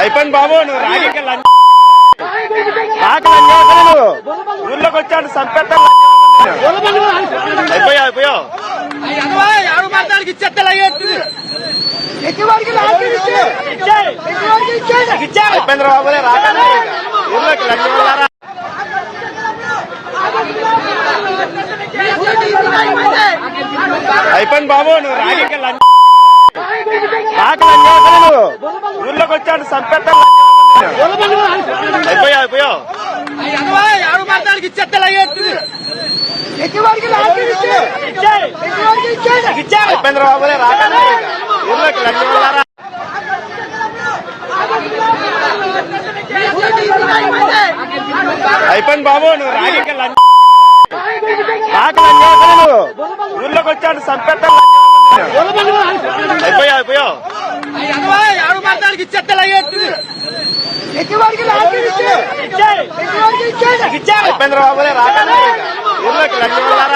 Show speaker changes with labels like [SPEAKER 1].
[SPEAKER 1] అయిపోయింది బాబు నువ్వు రాగిక ఊళ్ళోకి వచ్చాడు సంపెట్ట అయిపోయా అయిపోయావు.
[SPEAKER 2] ఆడు మాట్లాడికి
[SPEAKER 1] అయిపోయింది రా బాబులే ఊళ్ళోకి లంచ్ అయిపోయింది బాబు నువ్వు రాగిక లంచ్ రాక లంచ్ నువ్వు ఊళ్ళోకి వచ్చాడు సంపెట్ట అయిపోయా? అయిపోయింది ఊళ్ళోకి లంచ్ బాబు నువ్వు రాగిక లంచ్ రాక లంచ్ ఊళ్ళోకి వచ్చాడు సంపెట్ట అయిపోయా అయిపోయావు
[SPEAKER 2] ఇచ్చేత్తలు అయ్యేస్తుంది
[SPEAKER 1] అయిపోయింది రా బాబులే